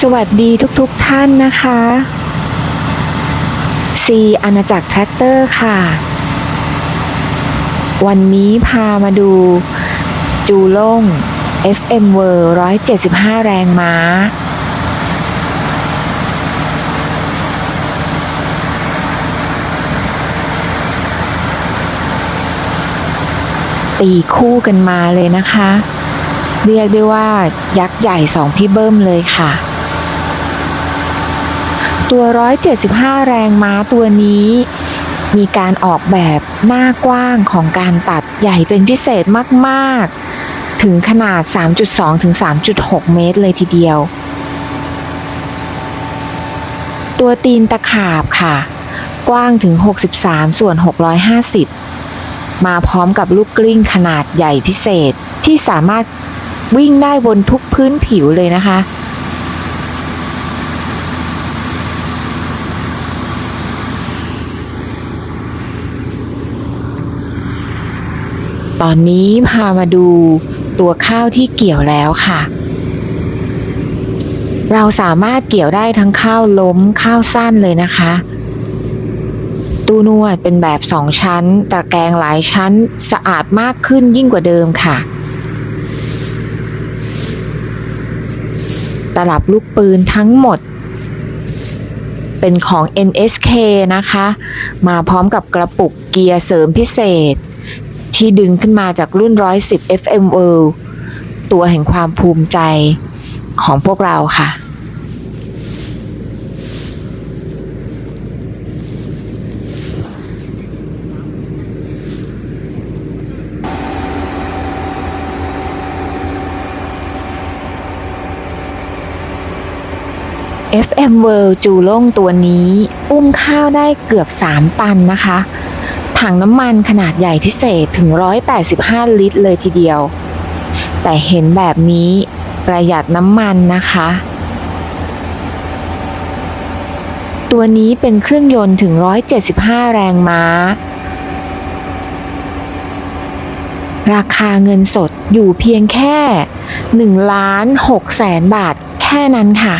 สวัสดีทุกๆทท่านนะคะซีอาณาจักรแทรกเตอร์ค่ะ วันนี้พามาดู จูโล่ง FM w o r 175 แรงม้า ตีคู่กันมาเลยนะคะ เรียกได้ว่ายักษ์ใหญ่สองพี่เบิ้มเลยค่ะ ตัว 175 แรงม้าตัวนี้ มีการออกแบบหน้ากว้างของการตัดใหญ่เป็นพิเศษมากๆ ถึงขนาด 3.2 ถึง 3.6 เมตรเลยทีเดียว ตัวตีนตะขาบค่ะ กว้างถึง 63 ส่วน 650 มาพร้อมกับลูกกลิ้งขนาดใหญ่พิเศษที่สามารถวิ่งได้บนทุกพื้นผิวเลยนะคะ ตอนนี้พามาดูตัวข้าวที่เกี่ยวแล้วค่ะ เราสามารถเกี่ยวได้ทั้งข้าวล้มข้าวสั้นเลยนะคะ ตู้นวดเป็นแบบสองชั้น ตะแกรงหลายชั้นสะอาดมากขึ้นยิ่งกว่าเดิมค่ะ ตลับลูกปืนทั้งหมด เป็นของ NSK นะคะ มาพร้อมกับกระปุกเกียร์เสริมพิเศษ ที่ดึงขึ้นมาจากรุ่น 110 FM World ตัวแห่งความภูมิใจของพวกเราค่ะ FM World จูโล่งตัวนี้ อุ้มข้าวได้เกือบ 3 ตันนะคะ ถังน้ำมันขนาดใหญ่พิเศษถึง 185 ลิตรเลยทีเดียว แต่เห็นแบบนี้ประหยัดน้ำมันนะคะ ตัวนี้เป็นเครื่องยนต์ถึง 175 แรงม้า ราคาเงินสดอยู่เพียงแค่1ล้าน6แสนบาทแค่นั้นค่ะ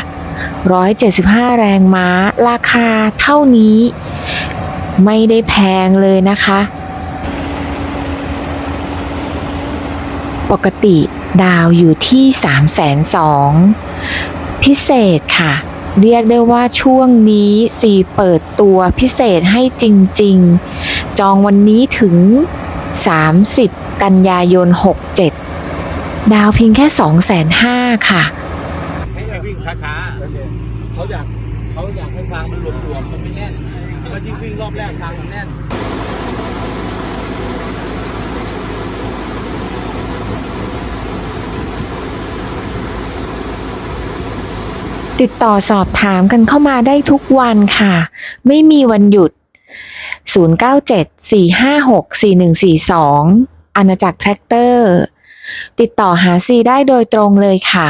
175 แรงม้า ราคาเท่านี้ ไม่ได้แพงเลยนะคะ ปกติดาวอยู่ที่3 2 0 0 0พิเศษค่ะ เรียกได้ว่าช่วงนี้ซีเปิดตัวพิเศษให้จริง ๆ จองวันนี้ถึง 30 กันยายน 67 ดาวเพียงแค่ 2 5 0 0 0 ค่ะให้ให้วิ่งช้าๆเขาอยาก เขาอยากให้ทางมันหลวมๆมันไม่แน่นแล้วยิ่งวิ่งรอบแรกทางมันแน่นติดต่อสอบถามกันเข้ามาได้ทุกวันค่ะ ไม่มีวันหยุด 0974564142 อาณาจักรแทรกเตอร์ ติดต่อหาซีได้โดยตรงเลยค่ะ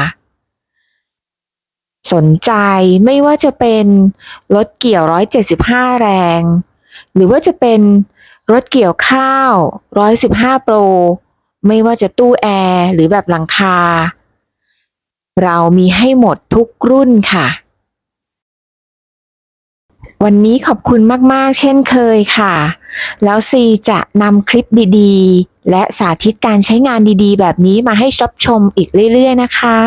สนใจไม่ว่าจะเป็นรถเกี่ยว 175 แรง หรือว่าจะเป็นรถเกี่ยวข้าว 115 โปร ไม่ว่าจะตู้แอร์หรือแบบหลังคา เรามีให้หมดทุกรุ่นค่ะ วันนี้ขอบคุณมากๆ เช่นเคยค่ะ แล้วซีจะนำคลิปดีๆ และสาธิตการใช้งานดีๆ แบบนี้มาให้รับชมอีกเรื่อย ๆ นะคะ